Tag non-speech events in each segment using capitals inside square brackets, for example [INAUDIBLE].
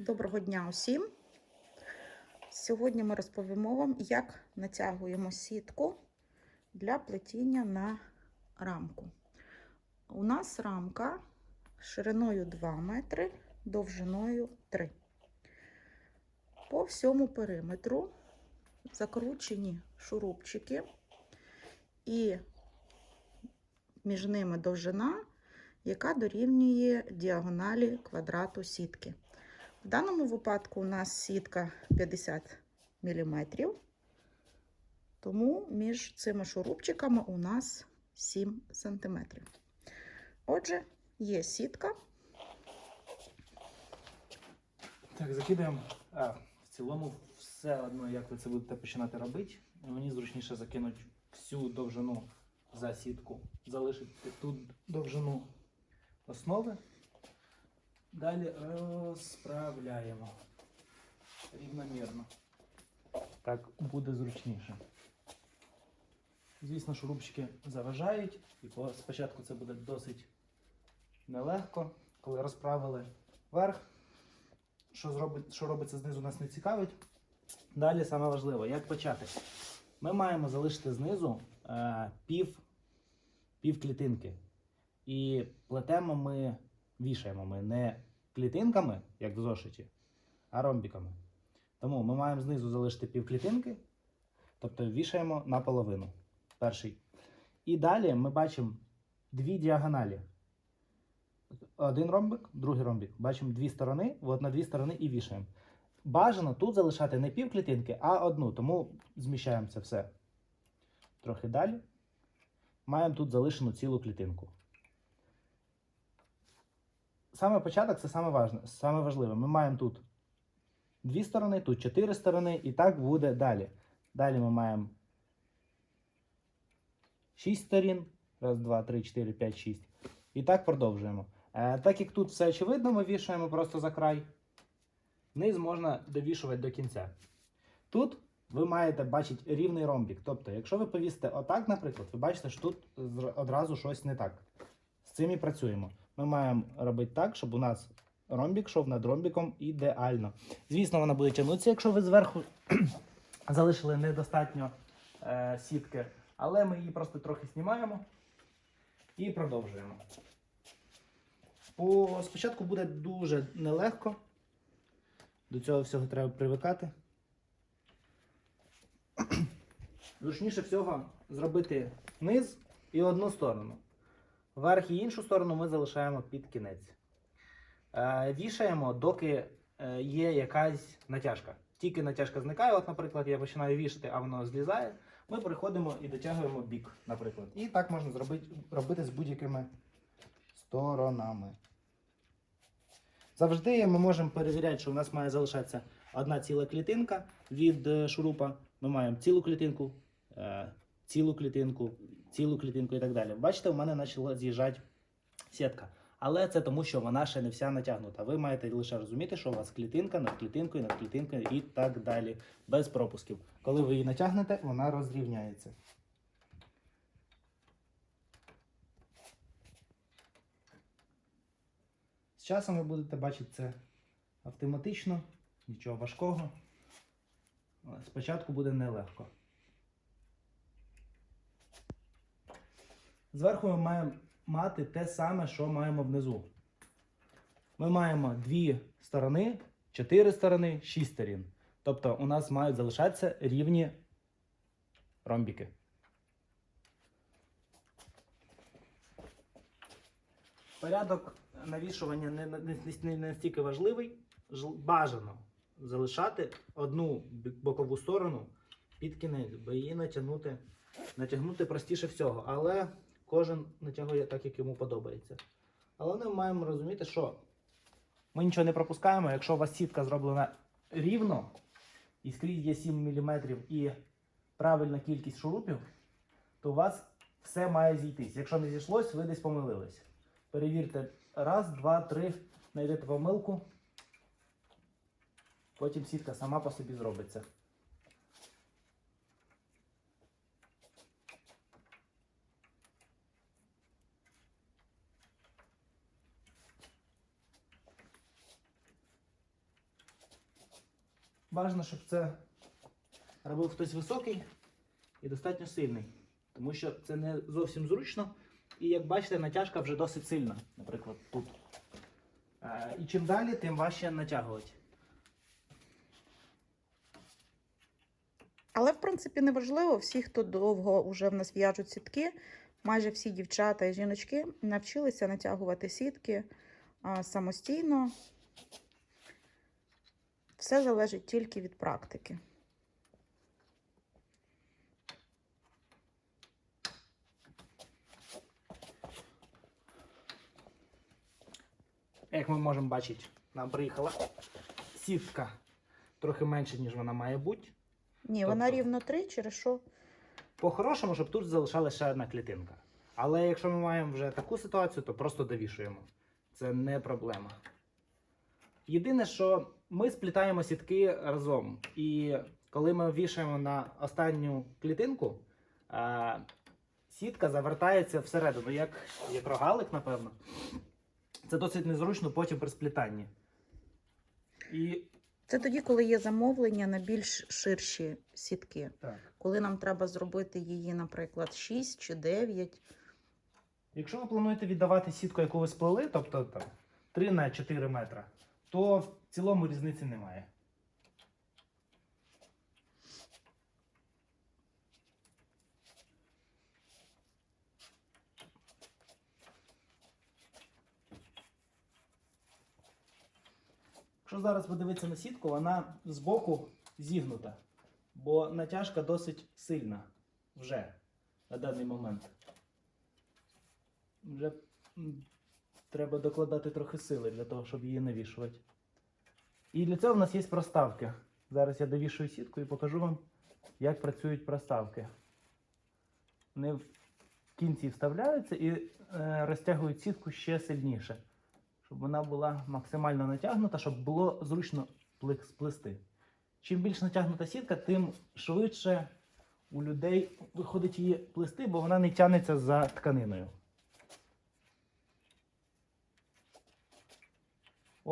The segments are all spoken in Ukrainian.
Доброго дня усім. Сьогодні ми розповімо вам, як натягуємо сітку для плетіння на рамку. У нас рамка шириною 2 метри, довжиною 3. По всьому периметру закручені шурупчики і між ними довжина, яка дорівнює діагоналі квадрату сітки. В даному випадку у нас сітка 50 мм, тому між цими шурупчиками у нас 7 см. Отже, є сітка. Так, закидаємо. А, в цілому все одно, як ви це будете починати робити. Мені зручніше закинути всю довжину за сітку, залишити тут довжину основи. Далі розправляємо рівномірно. Так буде зручніше. Звісно, шурупчики заважають, і спочатку це буде досить нелегко, коли розправили верх що, зробить, що робиться знизу, нас не цікавить. Далі саме важливо, як почати. Ми маємо залишити знизу е, пів, пів клітинки. І плетемо ми, вішаємо ми не клітинками, як в зошиті, а ромбіками. Тому ми маємо знизу залишити пів клітинки, тобто вішаємо наполовину. Перший. І далі ми бачимо дві діагоналі один ромбик, другий ромбик. Бачимо дві сторони, от на дві сторони і вішаємо. Бажано тут залишати не пів клітинки, а одну, тому зміщаємо це все трохи далі. Маємо тут залишену цілу клітинку. Саме початок це саме, важне, саме важливе. Ми маємо тут дві сторони, тут чотири сторони, і так буде далі. Далі ми маємо 6 сторін. Раз, два, три, чотири, п'ять, шість. І так продовжуємо. Е, так як тут все очевидно, ми вішаємо просто за край. Низ можна довішувати до кінця. Тут ви маєте бачити рівний ромбік. Тобто, якщо ви повісите отак, наприклад, ви бачите, що тут одразу щось не так. З цим і працюємо. Ми маємо робити так, щоб у нас ромбік йшов над ромбіком ідеально. Звісно, вона буде тягнутися, якщо ви зверху [CLEARS THROAT] залишили недостатньо е, сітки, але ми її просто трохи знімаємо і продовжуємо. По спочатку буде дуже нелегко. До цього всього треба привикати. [CLEARS THROAT] Зручніше всього зробити низ і одну сторону. Верх і іншу сторону ми залишаємо під кінець. Е, вішаємо, доки е, є якась натяжка. Тільки натяжка зникає, от, наприклад, я починаю вішати, а воно злізає. Ми приходимо і дотягуємо бік, наприклад. І так можна зробити, робити з будь-якими сторонами. Завжди ми можемо перевіряти, що у нас має залишатися одна ціла клітинка від е, шурупа. Ми маємо цілу клітинку, цілу клітинку, цілу клітинку і так далі. Бачите, у мене почала з'їжджати сітка. Але це тому, що вона ще не вся натягнута. Ви маєте лише розуміти, що у вас клітинка над клітинкою, над клітинкою і так далі. Без пропусків. Коли ви її натягнете, вона розрівняється. З часом ви будете бачити це автоматично, нічого важкого. Спочатку буде нелегко. Зверху ми маємо мати те саме, що маємо внизу. Ми маємо дві сторони, чотири сторони, шість сторін. Тобто у нас мають залишатися рівні ромбіки. Порядок навішування не, не, настільки важливий. Бажано залишати одну бокову сторону під кінець, бо її натягнути, натягнути простіше всього. Але кожен натягує так, як йому подобається. Але ми маємо розуміти, що ми нічого не пропускаємо. Якщо у вас сітка зроблена рівно, і скрізь є 7 мм і правильна кількість шурупів, то у вас все має зійтись. Якщо не зійшлось, ви десь помилились. Перевірте раз, два, три, знайдете помилку. Потім сітка сама по собі зробиться. Бажано, щоб це робив хтось високий і достатньо сильний. Тому що це не зовсім зручно. І як бачите, натяжка вже досить сильна, наприклад, тут. Е, І чим далі, тим важче натягувати. Але, в принципі, неважливо, всі, хто довго вже в нас в'яжуть сітки, майже всі дівчата і жіночки навчилися натягувати сітки самостійно. Все залежить тільки від практики. Як ми можемо бачити, нам приїхала сітка трохи менше, ніж вона має бути. Ні, вона Тобто- рівно три, через що По-хорошому, щоб тут залишалася ще одна клітинка. Але якщо ми маємо вже таку ситуацію, то просто довішуємо. Це не проблема. Єдине, що ми сплітаємо сітки разом. І коли ми вішаємо на останню клітинку, а, сітка завертається всередину, як, як рогалик, напевно. Це досить незручно потім при сплітанні. І це тоді, коли є замовлення на більш ширші сітки. так. Коли нам треба зробити її, наприклад, 6 чи 9. Якщо ви плануєте віддавати сітку, яку ви сплели, тобто там, 3 на 4 метра, то в цілому різниці немає. Якщо зараз подивитися на сітку, вона збоку зігнута, бо натяжка досить сильна вже на даний момент. Вже треба докладати трохи сили для того, щоб її навішувати. І для цього в нас є проставки. Зараз я довішую сітку і покажу вам, як працюють проставки. Вони в кінці вставляються і е, розтягують сітку ще сильніше, щоб вона була максимально натягнута, щоб було зручно сплести. Чим більш натягнута сітка, тим швидше у людей виходить її плести, бо вона не тягнеться за тканиною.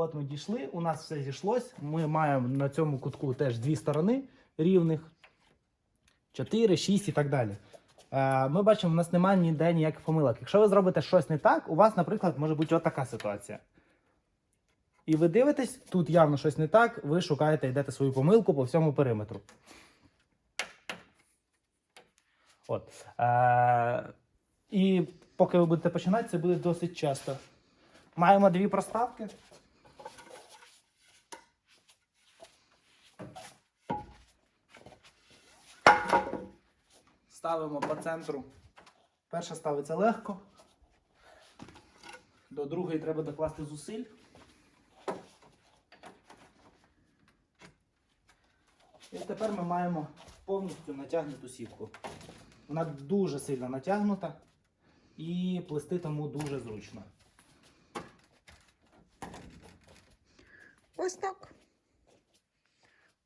От ми дійшли, у нас все зійшлось. Ми маємо на цьому кутку теж дві сторони рівних. 4, 6 і так далі. Е, ми бачимо, у нас немає ніде ніяких помилок. Якщо ви зробите щось не так, у вас, наприклад, може бути отака ситуація. І ви дивитесь, тут явно щось не так, ви шукаєте, йдете свою помилку по всьому периметру. От. Е, і поки ви будете починати, це буде досить часто. Маємо дві проставки. Ставимо по центру. Перша ставиться легко. До другої треба докласти зусиль. І тепер ми маємо повністю натягнуту сітку. Вона дуже сильно натягнута і плести тому дуже зручно. Ось так.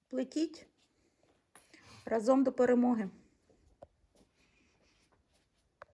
Плетіть разом до перемоги.